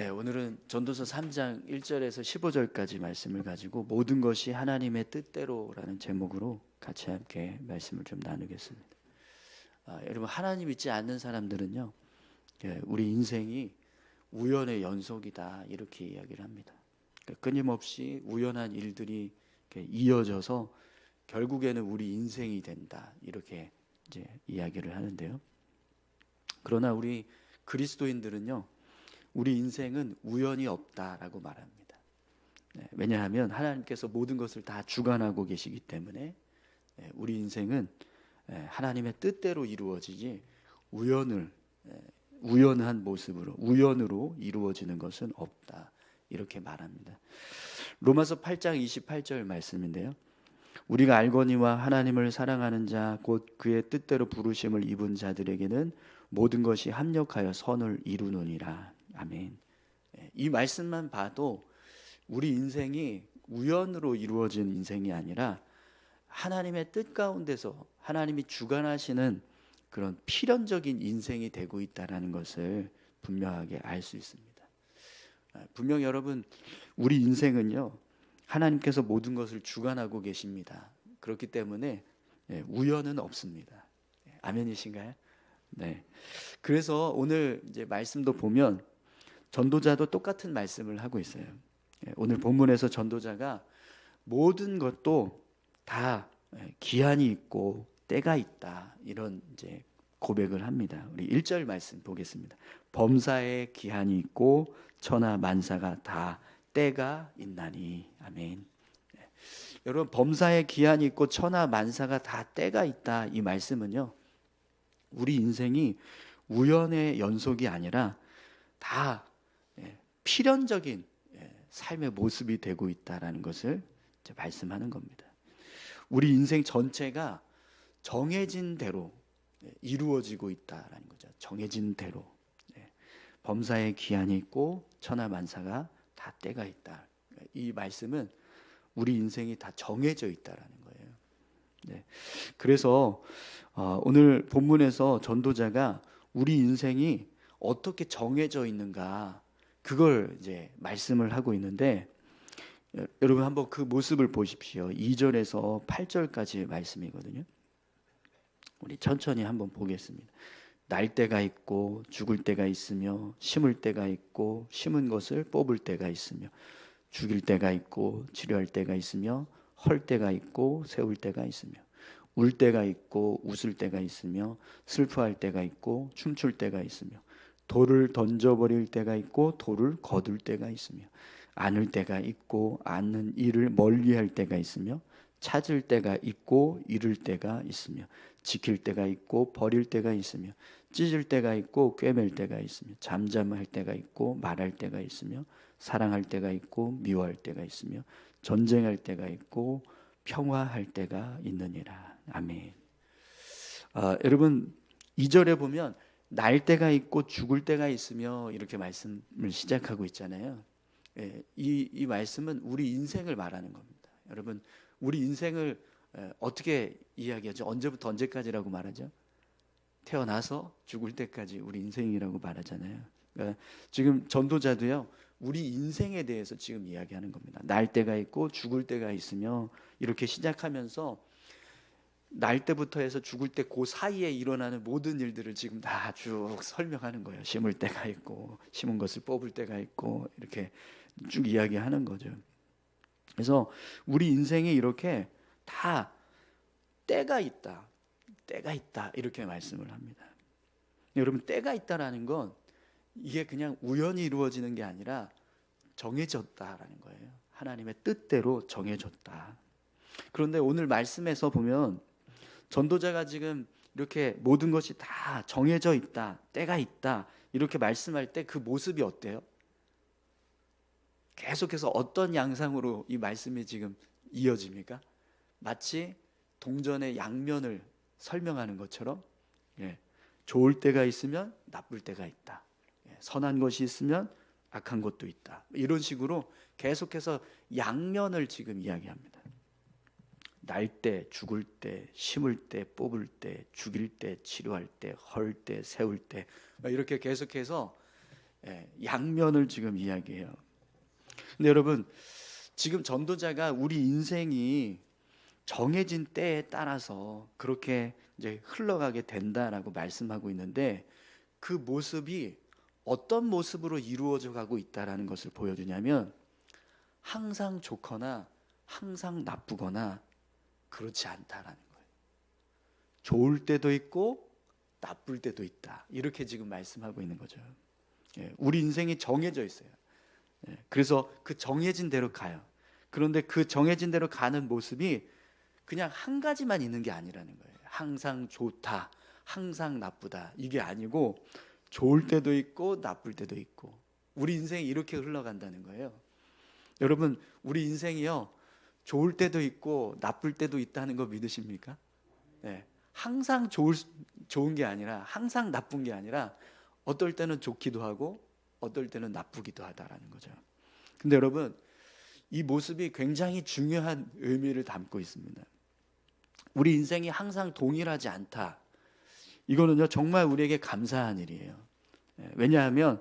네, 오늘은 전도서 3장 1절에서 15절까지 말씀을 가지고 모든 것이 하나님의 뜻대로라는 제목으로 같이 함께 말씀을 좀 나누겠습니다. 아, 여러분 하나님 믿지 않는 사람들은요, 예, 우리 인생이 우연의 연속이다 이렇게 이야기를 합니다. 그러니까 끊임없이 우연한 일들이 이어져서 결국에는 우리 인생이 된다 이렇게 이제 이야기를 하는데요. 그러나 우리 그리스도인들은요. 우리 인생은 우연이 없다라고 말합니다. 네, 왜냐하면 하나님께서 모든 것을 다 주관하고 계시기 때문에 네, 우리 인생은 네, 하나님의 뜻대로 이루어지지 우연을 네, 우연한 모습으로 우연으로 이루어지는 것은 없다 이렇게 말합니다. 로마서 8장 28절 말씀인데요. 우리가 알거니와 하나님을 사랑하는 자 곧 그의 뜻대로 부르심을 입은 자들에게는 모든 것이 합력하여 선을 이루느니라. 아멘. 예, 이 말씀만 봐도 우리 인생이 우연으로 이루어진 인생이 아니라 하나님의 뜻 가운데서 하나님이 주관하시는 그런 필연적인 인생이 되고 있다라는 것을 분명하게 알 수 있습니다. 아, 분명 여러분 우리 인생은요 하나님께서 모든 것을 주관하고 계십니다. 그렇기 때문에 예, 우연은 없습니다. 예, 아멘이신가요? 네. 그래서 오늘 이제 말씀도 보면 전도자도 똑같은 말씀을 하고 있어요. 예, 오늘 본문에서 전도자가 모든 것도 다 예, 기한이 있고 때가 있다 이런 이제 고백을 합니다. 우리 1절 말씀 보겠습니다. 범사에 기한이 있고 천하 만사가 다 때가 있나니 아멘. 예, 여러분 범사에 기한이 있고 천하 만사가 다 때가 있다 이 말씀은요. 우리 인생이 우연의 연속이 아니라 다 필연적인 예, 삶의 모습이 되고 있다라는 것을 말씀하는 겁니다. 우리 인생 전체가 정해진 대로 예, 이루어지고 있다라는 거죠. 정해진 대로 예, 범사의 기한이 있고 천하 만사가 다 때가 있다. 이 말씀은 우리 인생이 다 정해져 있다라는 거예요. 네. 그래서 어, 오늘 본문에서 전도자가 우리 인생이 어떻게 정해져 있는가 그걸 이제 말씀을 하고 있는데 여러분 한번 그 모습을 보십시오. 2절에서 8절까지 말씀이거든요. 우리 천천히 한번 보겠습니다. 날 때가 있고 죽을 때가 있으며 심을 때가 있고 심은 것을 뽑을 때가 있으며 죽일 때가 있고 치료할 때가 있으며 헐 때가 있고 세울 때가 있으며 울 때가 있고 웃을 때가 있으며 슬퍼할 때가 있고 춤출 때가 있으며 돌을 던져버릴 때가 있고 돌을 거둘 때가 있으며 안을 때가 있고 않는 일을 멀리할 때가 있으며 찾을 때가 있고 잃을 때가 있으며 지킬 때가 있고 버릴 때가 있으며 찢을 때가 있고 꿰맬 때가 있으며 잠잠할 때가 있고 말할 때가 있으며 사랑할 때가 있고 미워할 때가 있으며 전쟁할 때가 있고 평화할 때가 있느니라 아멘. 아, 여러분 2절에 보면 날 때가 있고 죽을 때가 있으며 이렇게 말씀을 시작하고 있잖아요. 예, 이, 이 말씀은 우리 인생을 말하는 겁니다. 여러분, 우리 인생을 예, 어떻게 이야기하죠? 언제부터 언제까지라고 말하죠? 태어나서 죽을 때까지 우리 인생이라고 말하잖아요. 그러니까 지금 전도자도요, 우리 인생에 대해서 지금 이야기하는 겁니다. 날 때가 있고 죽을 때가 있으며 이렇게 시작하면서 날 때부터 해서 죽을 때 그 사이에 일어나는 모든 일들을 지금 다 쭉 설명하는 거예요. 심을 때가 있고 심은 것을 뽑을 때가 있고 이렇게 쭉 이야기하는 거죠. 그래서 우리 인생에 이렇게 다 때가 있다. 때가 있다. 이렇게 말씀을 합니다. 여러분 때가 있다라는 건 이게 그냥 우연히 이루어지는 게 아니라 정해졌다라는 거예요. 하나님의 뜻대로 정해졌다. 그런데 오늘 말씀에서 보면 전도자가 지금 이렇게 모든 것이 다 정해져 있다, 때가 있다, 이렇게 말씀할 때 그 모습이 어때요? 계속해서 어떤 양상으로 이 말씀이 지금 이어집니까? 마치 동전의 양면을 설명하는 것처럼 예, 좋을 때가 있으면 나쁠 때가 있다. 예, 선한 것이 있으면 악한 것도 있다. 이런 식으로 계속해서 양면을 지금 이야기합니다. 날 때, 죽을 때, 심을 때, 뽑을 때, 죽일 때, 치료할 때, 헐 때, 세울 때 이렇게 계속해서 예, 양면을 지금 이야기해요. 근데 여러분 지금 전도자가 우리 인생이 정해진 때에 따라서 그렇게 이제 흘러가게 된다라고 말씀하고 있는데 그 모습이 어떤 모습으로 이루어져 가고 있다라는 것을 보여주냐면 항상 좋거나 항상 나쁘거나 그렇지 않다라는 거예요. 좋을 때도 있고 나쁠 때도 있다. 이렇게 지금 말씀하고 있는 거죠. 예, 우리 인생이 정해져 있어요. 예, 그래서 그 정해진 대로 가요. 그런데 그 정해진 대로 가는 모습이 그냥 한 가지만 있는 게 아니라는 거예요. 항상 좋다, 항상 나쁘다. 이게 아니고 좋을 때도 있고 나쁠 때도 있고 우리 인생이 이렇게 흘러간다는 거예요. 여러분, 우리 인생이요. 좋을 때도 있고 나쁠 때도 있다는 거 믿으십니까? 네. 항상 좋을 수- 좋은 게 아니라 항상 나쁜 게 아니라 어떨 때는 좋기도 하고 어떨 때는 나쁘기도 하다라는 거죠. 근데 여러분, 이 모습이 굉장히 중요한 의미를 담고 있습니다. 우리 인생이 항상 동일하지 않다. 이거는요, 정말 우리에게 감사한 일이에요. 예, 왜냐하면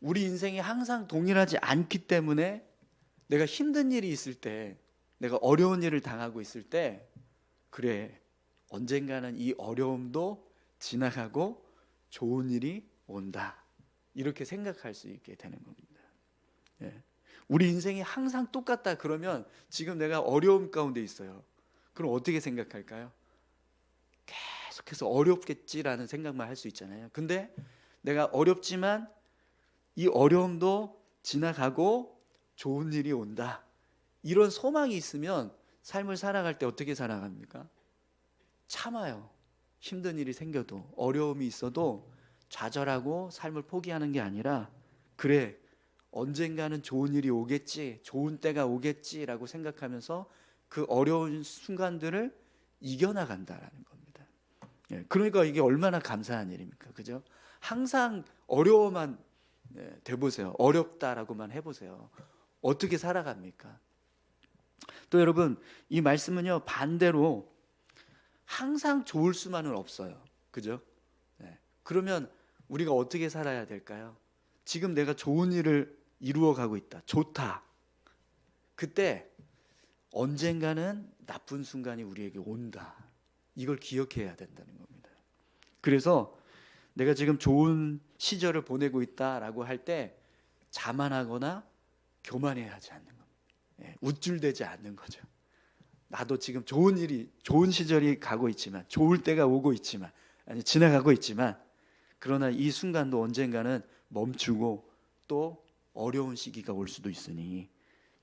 우리 인생이 항상 동일하지 않기 때문에 내가 힘든 일이 있을 때, 내가 어려운 일을 당하고 있을 때, 그래, 언젠가는 이 어려움도 지나가고 좋은 일이 온다. 이렇게 생각할 수 있게 되는 겁니다. 예. 우리 인생이 항상 똑같다 그러면 지금 내가 어려움 가운데 있어요. 그럼 어떻게 생각할까요? 계속해서 어렵겠지라는 생각만 할 수 있잖아요. 근데 내가 어렵지만 이 어려움도 지나가고 좋은 일이 온다. 이런 소망이 있으면 삶을 살아갈 때 어떻게 살아갑니까? 참아요. 힘든 일이 생겨도 어려움이 있어도 좌절하고 삶을 포기하는 게 아니라 그래 언젠가는 좋은 일이 오겠지, 좋은 때가 오겠지라고 생각하면서 그 어려운 순간들을 이겨나간다라는 겁니다. 예, 그러니까 이게 얼마나 감사한 일입니까, 그죠? 항상 어려워만 예, 돼보세요. 어렵다라고만 해보세요. 어떻게 살아갑니까? 또 여러분 이 말씀은요 반대로 항상 좋을 수만은 없어요. 그죠? 네. 그러면 우리가 어떻게 살아야 될까요? 지금 내가 좋은 일을 이루어 가고 있다. 좋다. 그때 언젠가는 나쁜 순간이 우리에게 온다. 이걸 기억해야 된다는 겁니다. 그래서 내가 지금 좋은 시절을 보내고 있다라고 할 때 자만하거나 교만해하지 않는 겁니다. 예, 우쭐대지 않는 거죠. 나도 지금 좋은 일이 좋은 시절이 가고 있지만 좋을 때가 오고 있지만 아니 지나가고 있지만 그러나 이 순간도 언젠가는 멈추고 또 어려운 시기가 올 수도 있으니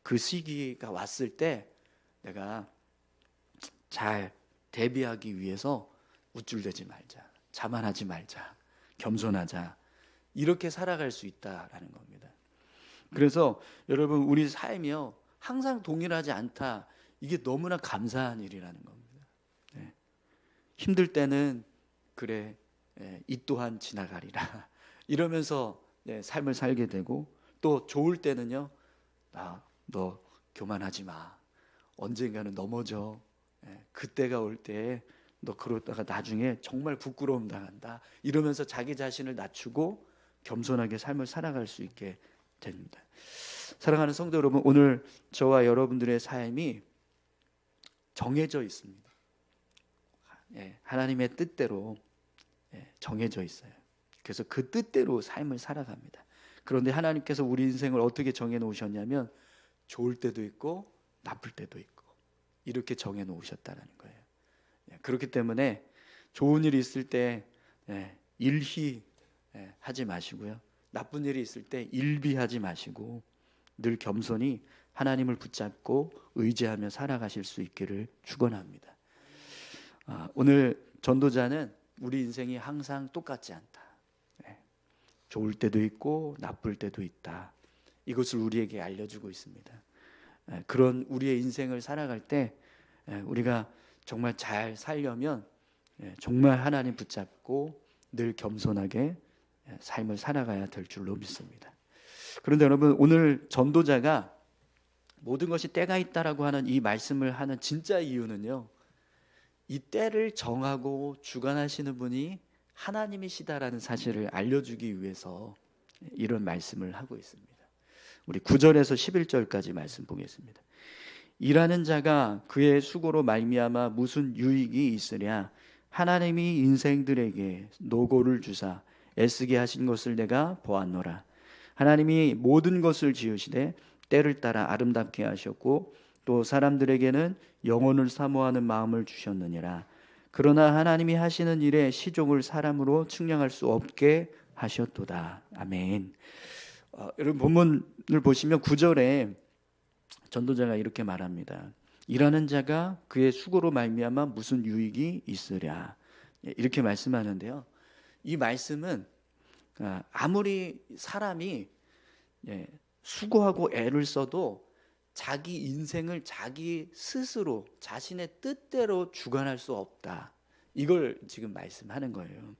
그 시기가 왔을 때 내가 잘 대비하기 위해서 우쭐대지 말자. 자만하지 말자. 겸손하자. 이렇게 살아갈 수 있다라는 겁니다. 그래서 여러분 우리 삶이요 항상 동일하지 않다. 이게 너무나 감사한 일이라는 겁니다. 네. 힘들 때는 그래 예, 이 또한 지나가리라 이러면서 예, 삶을 살게 되고 또 좋을 때는요 나너 교만하지 마 언젠가는 넘어져 예, 그때가 올 때 너 그러다가 나중에 정말 부끄러움 당한다 이러면서 자기 자신을 낮추고 겸손하게 삶을 살아갈 수 있게 됩니다. 사랑하는 성도 여러분, 오늘 저와 여러분들의 삶이 정해져 있습니다. 예, 하나님의 뜻대로 예, 정해져 있어요. 그래서 그 뜻대로 삶을 살아갑니다. 그런데 하나님께서 우리 인생을 어떻게 정해 놓으셨냐면 좋을 때도 있고 나쁠 때도 있고 이렇게 정해 놓으셨다는 거예요. 예, 그렇기 때문에 좋은 일이 있을 때 예, 일희 예, 하지 마시고요. 나쁜 일이 있을 때 일비하지 마시고 늘 겸손히 하나님을 붙잡고 의지하며 살아가실 수 있기를 축원합니다. 아, 오늘 전도자는 우리 인생이 항상 똑같지 않다. 예, 좋을 때도 있고 나쁠 때도 있다. 이것을 우리에게 알려주고 있습니다. 예, 그런 우리의 인생을 살아갈 때 예, 우리가 정말 잘 살려면 예, 정말 하나님 붙잡고 늘 겸손하게 예, 삶을 살아가야 될 줄로 믿습니다. 그런데 여러분 오늘 전도자가 모든 것이 때가 있다라고 하는 이 말씀을 하는 진짜 이유는요. 이 때를 정하고 주관하시는 분이 하나님이시다라는 사실을 알려주기 위해서 이런 말씀을 하고 있습니다. 우리 9절에서 11절까지 말씀 보겠습니다. 일하는 자가 그의 수고로 말미암아 무슨 유익이 있으랴 하나님이 인생들에게 노고를 주사 애쓰게 하신 것을 내가 보았노라. 하나님이 모든 것을 지으시되 때를 따라 아름답게 하셨고 또 사람들에게는 영혼을 사모하는 마음을 주셨느니라. 그러나 하나님이 하시는 일에 시종을 사람으로 측량할 수 없게 하셨도다. 아멘. 어, 여러분 본문을 보시면 9절에 전도자가 이렇게 말합니다. 일하는 자가 그의 수고로 말미암아 무슨 유익이 있으랴. 예, 이렇게 말씀하는데요. 이 말씀은 아, 아무리 사람이 예, 수고하고 애를 써도 자기 인생을 자기 스스로 자신의 뜻대로 주관할 수 없다. 이걸 지금 말씀하는 거예요.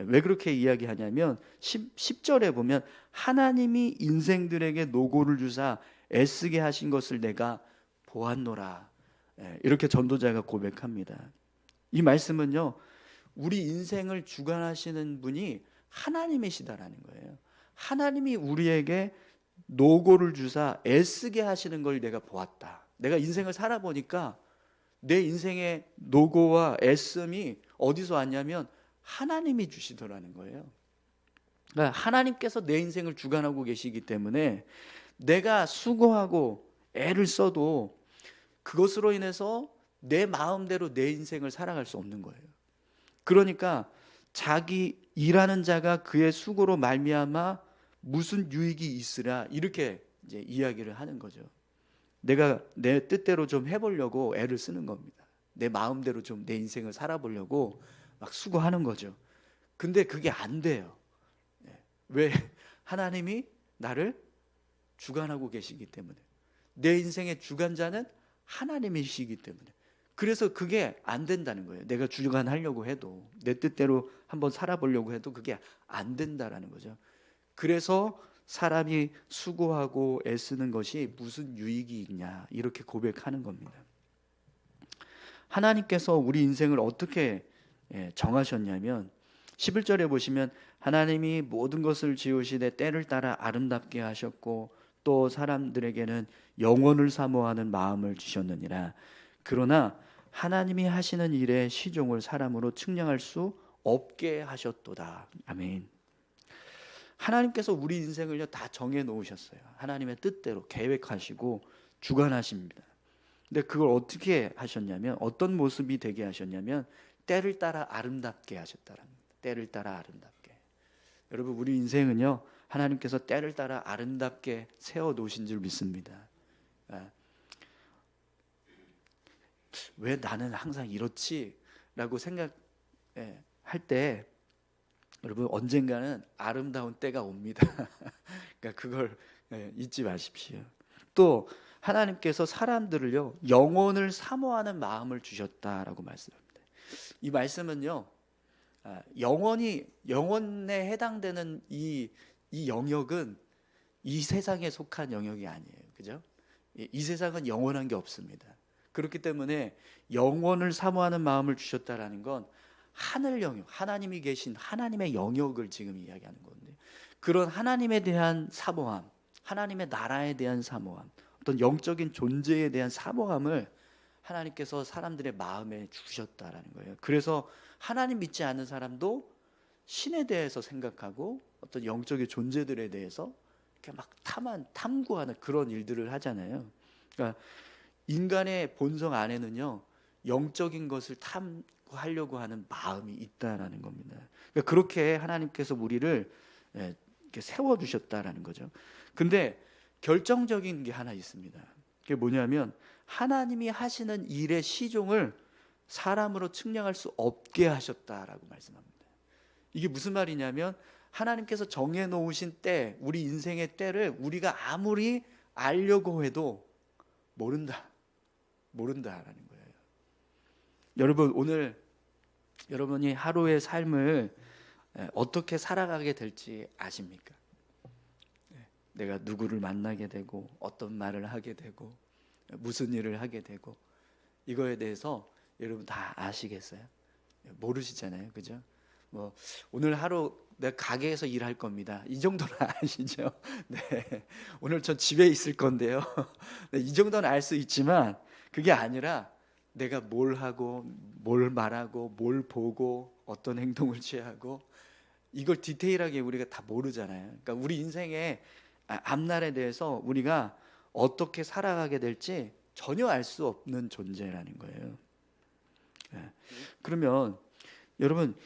예, 왜 그렇게 이야기하냐면 10, 10 절에 보면 하나님이 인생들에게 노고를 주사 애쓰게 하신 것을 내가 보았노라. 예, 이렇게 전도자가 고백합니다. 이 말씀은요, 우리 인생을 주관하시는 분이 하나님이시다라는 거예요. 하나님이 우리에게 노고를 주사 애쓰게 하시는 걸 내가 보았다. 내가 인생을 살아보니까 내 인생의 노고와 애씀이 어디서 왔냐면 하나님이 주시더라는 거예요. 그러니까 하나님께서 내 인생을 주관하고 계시기 때문에 내가 수고하고 애를 써도 그것으로 인해서 내 마음대로 내 인생을 살아갈 수 없는 거예요. 그러니까 자기 일하는 자가 그의 수고로 말미암아 무슨 유익이 있으라 이렇게 이제 이야기를 하는 거죠. 내가 내 뜻대로 좀 해보려고 애를 쓰는 겁니다. 내 마음대로 좀 내 인생을 살아보려고 막 수고하는 거죠. 근데 그게 안 돼요. 예. 왜 하나님이 나를 주관하고 계시기 때문에 내 인생의 주관자는 하나님이시기 때문에 그래서 그게 안 된다는 거예요. 내가 주관하려고 해도 내 뜻대로 한번 살아보려고 해도 그게 안 된다라는 거죠. 그래서 사람이 수고하고 애쓰는 것이 무슨 유익이 있냐 이렇게 고백하는 겁니다. 하나님께서 우리 인생을 어떻게 예, 정하셨냐면 11절에 보시면 하나님이 모든 것을 지으시되 때를 따라 아름답게 하셨고 또 사람들에게는 영원을 사모하는 마음을 주셨느니라. 그러나 하나님이 하시는 일에 시종을 사람으로 측량할 수 없게 하셨도다. 아멘. 하나님께서 우리 인생을요 다 정해 놓으셨어요. 하나님의 뜻대로 계획하시고 주관하십니다. 근데 그걸 어떻게 하셨냐면 어떤 모습이 되게 하셨냐면 때를 따라 아름답게 하셨다는 겁니다. 때를 따라 아름답게. 여러분 우리 인생은요 하나님께서 때를 따라 아름답게 세워 놓으신 줄 믿습니다. 아, 왜 나는 항상 이렇지 라고 생각할 때 여러분 언젠가는 아름다운 때가 옵니다. 그러니까 그걸 예, 잊지 마십시오. 또 하나님께서 사람들을요 영혼을 사모하는 마음을 주셨다라고 말씀합니다. 이 말씀은요 아, 영원히 영혼에 해당되는 이, 이 영역은 이 세상에 속한 영역이 아니에요. 그죠? 이, 이 세상은 영원한 게 없습니다. 그렇기 때문에 영혼을 사모하는 마음을 주셨다라는 건 하늘 영역, 하나님이 계신 하나님의 영역을 지금 이야기하는 건데 그런 하나님에 대한 사모함, 하나님의 나라에 대한 사모함, 어떤 영적인 존재에 대한 사모함을 하나님께서 사람들의 마음에 주셨다라는 거예요. 그래서 하나님 믿지 않는 사람도 신에 대해서 생각하고 어떤 영적인 존재들에 대해서 이렇게 막 탐한 탐구하는 그런 일들을 하잖아요. 그러니까 인간의 본성 안에는요 영적인 것을 탐구하려고 하는 마음이 있다라는 겁니다. 그러니까 그렇게 하나님께서 우리를 예, 세워 주셨다라는 거죠. 근데 결정적인 게 하나 있습니다. 그게 뭐냐면 하나님이 하시는 일의 시종을 사람으로 측량할 수 없게 하셨다라고 말씀합니다. 이게 무슨 말이냐면 하나님께서 정해 놓으신 때, 우리 인생의 때를 우리가 아무리 알려고 해도 모른다. 모른다라는 거예요. 여러분 오늘 여러분이 하루의 삶을 어떻게 살아가게 될지 아십니까? 내가 누구를 만나게 되고 어떤 말을 하게 되고 무슨 일을 하게 되고 이거에 대해서 여러분 다 아시겠어요? 모르시잖아요, 그죠? 뭐 오늘 하루 내가 가게에서 일할 겁니다. 이 정도는 아시죠? 네. 오늘 전 집에 있을 건데요. 네, 이 정도는 알 수 있지만 그게 아니라 내가 뭘 하고 뭘 말하고 뭘 보고 어떤 행동을 취하고 이걸 디테일하게 우리가 다 모르잖아요. 그러니까 우리 인생의 아, 앞날에 대해서 우리가 어떻게 살아가게 될지 전혀 알 수 없는 존재라는 거예요. 예. 그러면 여러분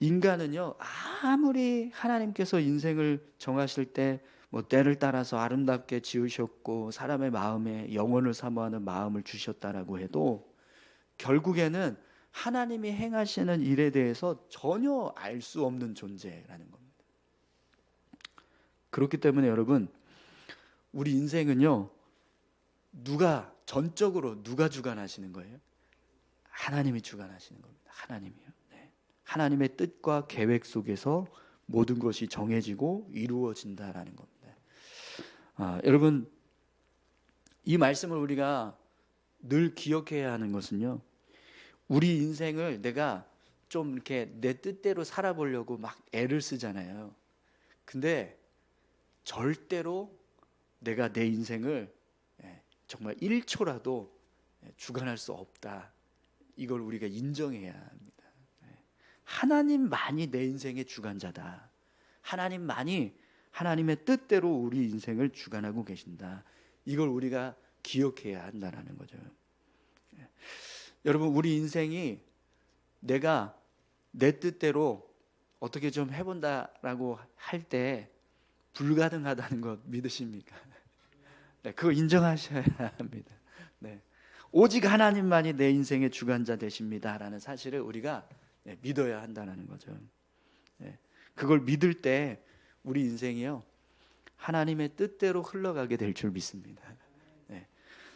인간은요 아무리 하나님께서 인생을 정하실 때 뭐 때를 따라서 아름답게 지으셨고 사람의 마음에 영혼을 사모하는 마음을 주셨다라고 해도 결국에는 하나님이 행하시는 일에 대해서 전혀 알 수 없는 존재라는 겁니다. 그렇기 때문에 여러분 우리 인생은요 누가 전적으로 누가 주관하시는 거예요? 하나님이 주관하시는 겁니다. 하나님이요. 네. 하나님의 뜻과 계획 속에서 모든 것이 정해지고 이루어진다라는 겁니다. 아, 여러분 이 말씀을 우리가 늘 기억해야 하는 것은요. 우리 인생을 내가 좀 이렇게 내 뜻대로 살아보려고 막 애를 쓰잖아요. 근데 절대로 내가 내 인생을 예, 정말 1초라도 주관할 수 없다. 이걸 우리가 인정해야 합니다. 예. 하나님만이 내 인생의 주관자다. 하나님만이 하나님의 뜻대로 우리 인생을 주관하고 계신다. 이걸 우리가 기억해야 한다라는 거죠. 예. 여러분 우리 인생이 내가 내 뜻대로 어떻게 좀 해본다라고 할 때 불가능하다는 것 믿으십니까? 네, 그거 인정하셔야 합니다. 네. 오직 하나님만이 내 인생의 주관자 되십니다라는 사실을 우리가 네, 믿어야 한다는 거죠. 네. 그걸 믿을 때 우리 인생이요 하나님의 뜻대로 흘러가게 될 줄 믿습니다. 네.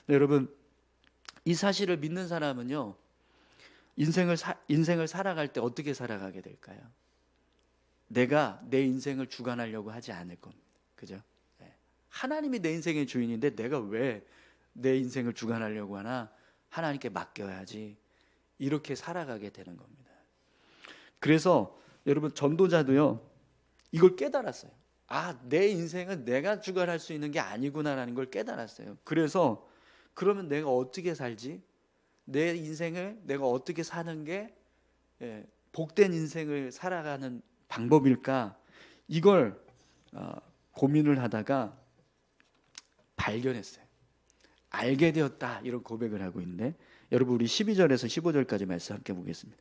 여러분 이 사실을 믿는 사람은요 인생을 사, 인생을 살아갈 때 어떻게 살아가게 될까요? 내가 내 인생을 주관하려고 하지 않을 겁니다. 그죠? 네. 하나님이 내 인생의 주인인데 내가 왜 내 인생을 주관하려고 하나? 하나님께 맡겨야지. 이렇게 살아가게 되는 겁니다. 그래서 여러분 전도자도요. 이걸 깨달았어요. 아, 내 인생은 내가 주관할 수 있는 게 아니구나라는 걸 깨달았어요. 그래서 그러면 내가 어떻게 살지? 내 인생을 내가 어떻게 사는 게 예, 복된 인생을 살아가는 방법일까? 이걸 어, 고민을 하다가 발견했어요. 알게 되었다 이런 고백을 하고 있는데 여러분 우리 12절에서 15절까지 말씀 함께 보겠습니다.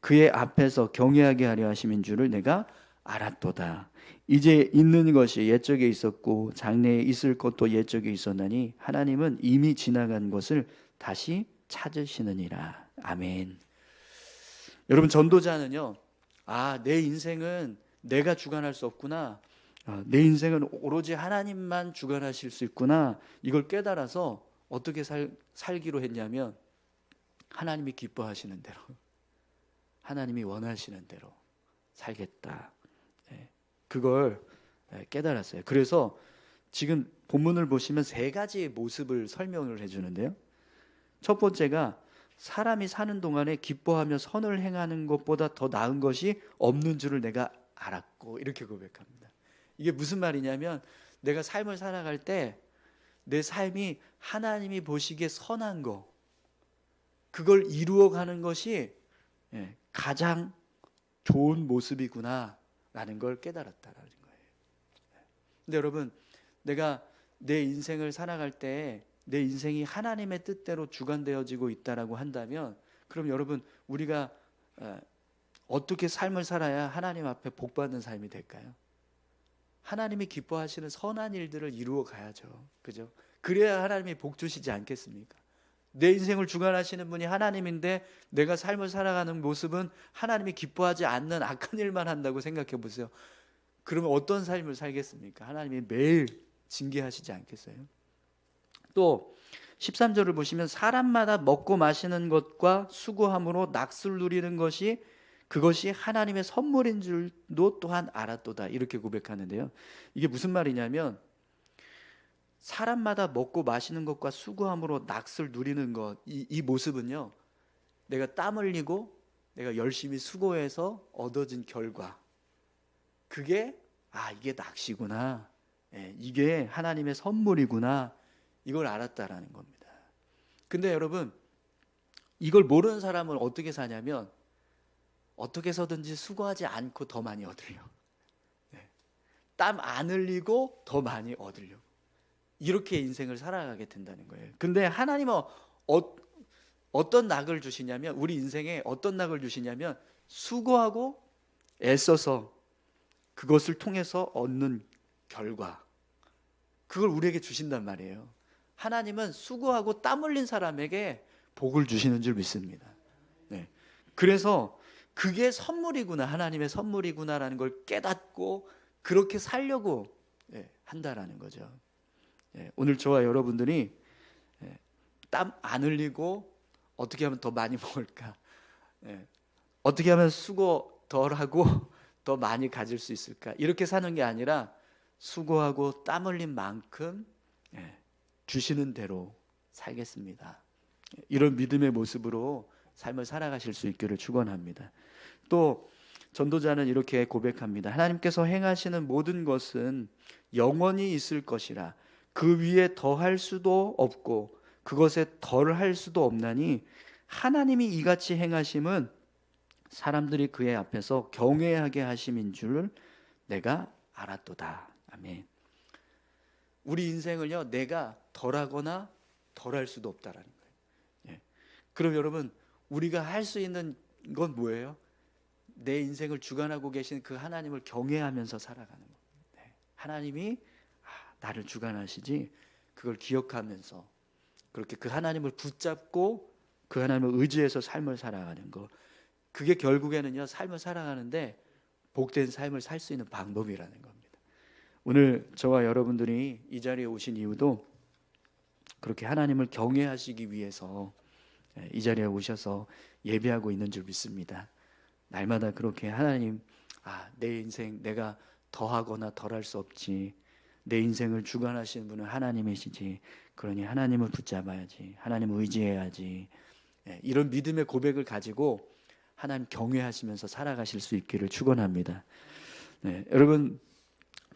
그의 앞에서 경외하게 하려 하심인 줄을 내가 알았도다. 이제 있는 것이 옛적에 있었고 장래에 있을 것도 옛적에 있었나니 하나님은 이미 지나간 것을 다시 찾으시느니라. 아멘. 여러분 전도자는요. 아, 내 인생은 내가 주관할 수 없구나. 아, 내 인생은 오로지 하나님만 주관하실 수 있구나. 이걸 깨달아서 어떻게 살, 살기로 했냐면 하나님이 기뻐하시는 대로 하나님이 원하시는 대로 살겠다. 그걸 예, 깨달았어요. 그래서 지금 본문을 보시면 세 가지의 모습을 설명을 해주는데요. 첫 번째가 사람이 사는 동안에 기뻐하며 선을 행하는 것보다 더 나은 것이 없는 줄을 내가 알았고 이렇게 고백합니다. 이게 무슨 말이냐면 내가 삶을 살아갈 때 내 삶이 하나님이 보시기에 선한 거 그걸 이루어가는 것이 예, 가장 좋은 모습이구나 라는 걸 깨달았다라는 거예요. 근데 여러분, 내가 내 인생을 살아갈 때 내 인생이 하나님의 뜻대로 주관되어지고 있다라고 한다면 그럼 여러분 우리가 어, 어떻게 삶을 살아야 하나님 앞에 복 받는 삶이 될까요? 하나님이 기뻐하시는 선한 일들을 이루어 가야죠. 그죠? 그래야 하나님이 복 주시지 않겠습니까? 내 인생을 주관하시는 분이 하나님인데 내가 삶을 살아가는 모습은 하나님이 기뻐하지 않는 악한 일만 한다고 생각해 보세요. 그러면 어떤 삶을 살겠습니까? 하나님이 매일 징계하시지 않겠어요? 또 13절을 보시면 사람마다 먹고 마시는 것과 수고함으로 낙술 누리는 것이 그것이 하나님의 선물인 줄도 또한 알았도다 이렇게 고백하는데요. 이게 무슨 말이냐면 사람마다 먹고 마시는 것과 수고함으로 낙술 누리는 것 이 이 모습은요. 내가 땀 흘리고 내가 열심히 수고해서 얻어진 결과 그게 아 이게 낚시구나 예, 이게 하나님의 선물이구나 이걸 알았다라는 겁니다. 근데 여러분 이걸 모르는 사람은 어떻게 사냐면 어떻게 해서든지 수고하지 않고 더 많이 얻으려. 땀안 흘리고 더 많이 얻으려고. 이렇게 인생을 살아가게 된다는 거예요. 근데 하나님은 어, 어떤 낙을 주시냐면 우리 인생에 어떤 낙을 주시냐면 수고하고 애써서 그것을 통해서 얻는 결과 그걸 우리에게 주신단 말이에요. 하나님은 수고하고 땀 흘린 사람에게 복을 주시는 줄 믿습니다. 네. 그래서 그게 선물이구나 하나님의 선물이구나라는 걸 깨닫고 그렇게 살려고 예, 한다라는 거죠. 예, 오늘 저와 여러분들이 예, 땀안 흘리고 어떻게 하면 더 많이 먹을까? 예, 어떻게 하면 수고 덜 하고 더 많이 가질 수 있을까? 이렇게 사는 게 아니라 수고하고 땀 흘린 만큼 예, 주시는 대로 살겠습니다. 이런 믿음의 모습으로 삶을 살아가실 수 있기를 축원합니다. 또 전도자는 이렇게 고백합니다. 하나님께서 행하시는 모든 것은 영원히 있을 것이라 그 위에 더할 수도 없고 그것에 덜 할 수도 없나니 하나님이 이같이 행하심은 사람들이 그의 앞에서 경외하게 하심인 줄 내가 알았도다. 아멘. 우리 인생을요 내가 덜하거나 덜할 수도 없다라는 거예요. 예. 그럼 여러분 우리가 할 수 있는 건 뭐예요? 내 인생을 주관하고 계신 그 하나님을 경외하면서 살아가는 겁니다. 네. 하나님이 아, 나를 주관하시지 그걸 기억하면서 그렇게 그 하나님을 붙잡고 그 하나님을 의지해서 삶을 살아가는 거 그게 결국에는요 삶을 살아가는데 복된 삶을 살 수 있는 방법이라는 겁니다. 오늘 저와 여러분들이 이 자리에 오신 이유도 그렇게 하나님을 경외하시기 위해서 예, 이 자리에 오셔서 예배하고 있는 줄 믿습니다. 날마다 그렇게 하나님 아, 내 인생 내가 더하거나 덜할 수 없지. 내 인생을 주관하시는 분은 하나님이시지. 그러니 하나님을 붙잡아야지. 하나님을 의지해야지. 예, 이런 믿음의 고백을 가지고 하나님 경외하시면서 살아가실 수 있기를 축원합니다. 네, 여러분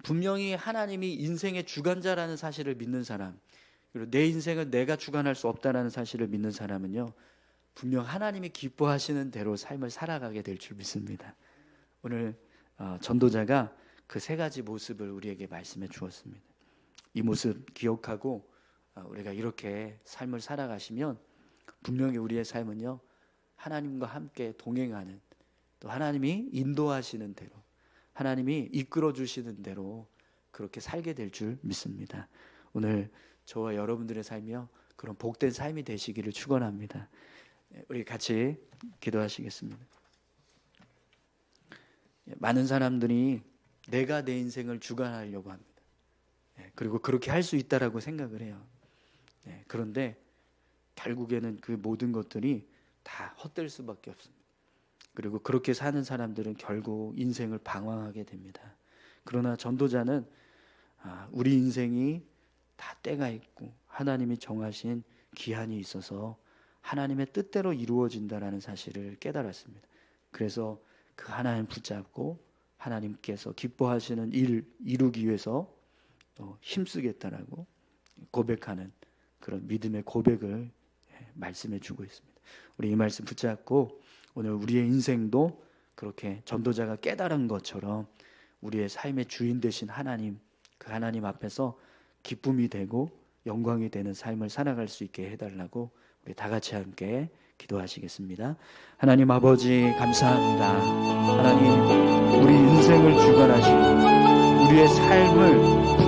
분명히 하나님이 인생의 주관자라는 사실을 믿는 사람, 그리고 내 인생을 내가 주관할 수 없다라는 사실을 믿는 사람은요, 분명 하나님이 기뻐하시는 대로 삶을 살아가게 될 줄 믿습니다. 오늘 어, 전도자가 그 세 가지 모습을 우리에게 말씀해 주었습니다. 이 모습 기억하고 어, 우리가 이렇게 삶을 살아가시면 분명히 우리의 삶은요 하나님과 함께 동행하는 또 하나님이 인도하시는 대로 하나님이 이끌어 주시는 대로 그렇게 살게 될 줄 믿습니다. 오늘 저와 여러분들의 삶이요 그런 복된 삶이 되시기를 축원합니다. 예, 우리 같이 기도하시겠습니다. 예, 많은 사람들이 내가 내 인생을 주관하려고 합니다. 예, 그리고 그렇게 할 수 있다라고 생각을 해요. 그런데 결국에는 그 모든 것들이 다 헛될 수밖에 없습니다. 그리고 그렇게 사는 사람들은 결국 인생을 방황하게 됩니다. 그러나 전도자는 아, 우리 인생이 다 때가 있고 하나님이 정하신 기한이 있어서 하나님의 뜻대로 이루어진다라는 사실을 깨달았습니다. 그래서 그 하나님 붙잡고 하나님께서 기뻐하시는 일 이루기 위해서 힘쓰겠다라고 고백하는 그런 믿음의 고백을 예, 말씀해 주고 있습니다. 우리 이 말씀 붙잡고 오늘 우리의 인생도 그렇게 전도자가 깨달은 것처럼 우리의 삶의 주인 되신 하나님 그 하나님 앞에서 기쁨이 되고 영광이 되는 삶을 살아갈 수 있게 해달라고 우리 다 같이 함께 기도하시겠습니다. 하나님 아버지 감사합니다. 하나님 우리 인생을 주관하시고 우리의 삶을